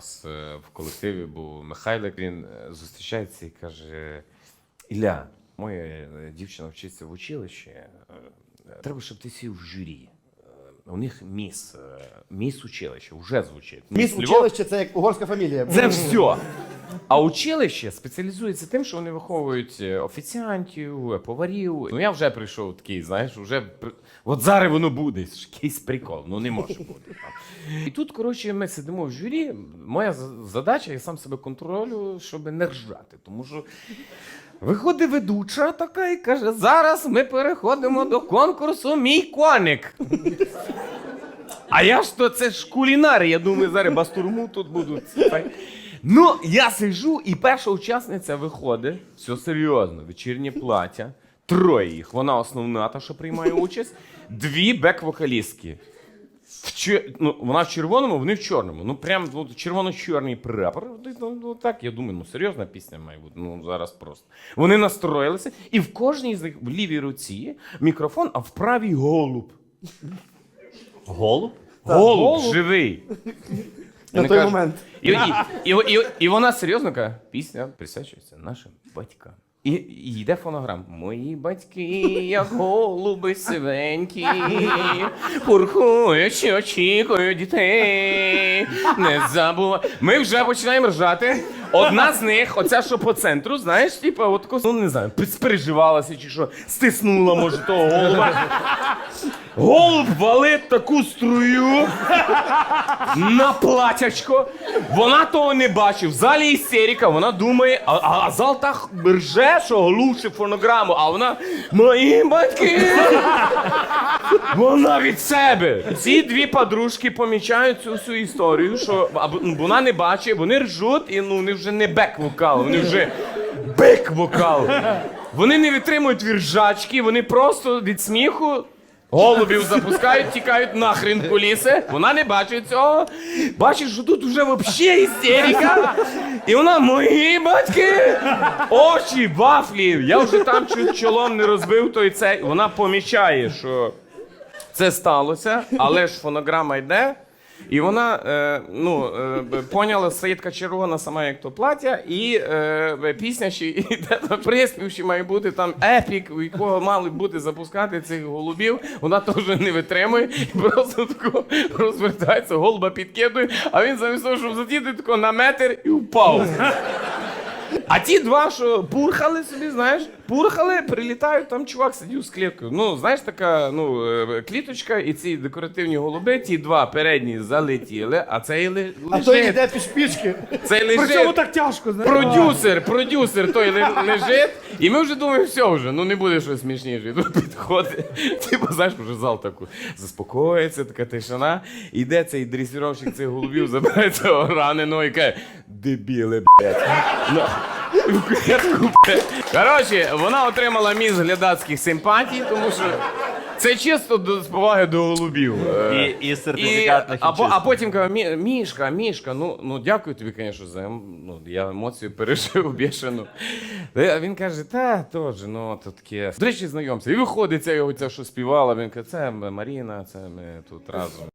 нас е, в колективі був Михайлик. Він е, зустрічається і каже: Ілля, моя е, дівчина вчиться в училищі. Треба, щоб ти сів в журі. У них міс, е, міс училище вже звучить. Міс Львов- училище це як угорська фамілія. це все. А училище спеціалізується тим, що вони виховують е, офіціантів, е, поварів. Ну я вже прийшов такий, знаєш, вже при- от зараз воно буде. ж Якийсь прикол, ну не може бути. І тут, коротше, ми сидимо в журі. Моя за- задача, я сам себе контролюю, щоб не ржати. Тому що виходить ведуча така і каже: зараз ми переходимо до конкурсу Мій коник. А я ж то це ж кулінарія. Я думаю, зараз бастурму тут будуть. Ну, я сижу, і перша учасниця виходить. Все серйозно, вечірнє плаття. Троє їх. Вона основна, та, що приймає участь, дві бек-вокалістки. В чер... ну, вона в червоному, вони в чорному. Ну, прям ну, червоно-чорний прапор. Ну, ну, так, я думаю, ну серйозна пісня має бути. Ну, зараз просто. Вони настроїлися, і в кожній з них в лівій руці мікрофон, а в правій голуб. Голуб? Голуб, голуб. живий. На Вони той кажуть- момент. І, і, і, і, і вона серйозно каже, пісня присвячується нашим батькам. І, йде фонограм. Мої батьки, як голуби сивенькі, пурхуючи, очікують дітей. Не забувай. Ми вже починаємо ржати. Одна з них, оця, що по центру, знаєш, типу, от тако, ну не знаю, спереживалася чи що, стиснула, може, того голуба. Голуб валить таку струю на платячко. Вона того не бачить. В залі істерика, вона думає, а, а, а зал так рже, що глушить фонограму, а вона мої батьки. Вона від себе. Ці дві подружки помічають цю всю історію, що ну, вона не бачить, вони ржуть, і ну, вони вже не бек-вокал, вони вже бек-вокал. Вони не витримують віржачки, вони просто від сміху голубів запускають, тікають нахрен куліси. Вона не бачить цього. Бачить, що тут вже взагалі істерика. І вона, мої батьки, очі, вафлі. Я вже там чуть чолом не розбив той цей. Вона помічає, що це сталося, але ж фонограма йде. І вона е, ну, е, поняла, стоїть червона сама, як то плаття, і е, пісня ще йде приспів, ще має бути там епік, у якого мали бути запускати цих голубів. Вона теж не витримує і просто тако розвертається, голуба підкидує, а він замість того, щоб затіти тако на метр і впав. А ті два, що пурхали собі, знаєш, пурхали, прилітають, там чувак сидів з кліткою. Ну, знаєш, така ну, е, кліточка, і ці декоративні голуби, ті два передні залетіли, а цей ли, А лежить. йде пішпішки. Цей При цьому так тяжко, знаєш. Продюсер, продюсер той ли- лежить, і ми вже думаємо, все вже, ну не буде щось смішніше. І тут підходить, типу, знаєш, вже зал таку заспокоїться, така тишина. Іде цей дресіровщик цих голубів, забирає цього раненого і каже, дебіли, блядь. Ну, в клітку, блядь. Коротше, вона отримала міс глядацьких симпатій, тому що це чисто до, з поваги до голубів. Е, І, і сертифікат на а, а хімчистку. потім каже, «Мі- Мішка, Мішка, ну, ну дякую тобі, звісно, за ем- ну, я емоцію пережив бішену. А він каже, та теж, ну то таке. До речі, знайомся. І виходить ця його ця, що співала. Він каже, це Маріна, це ми тут разом.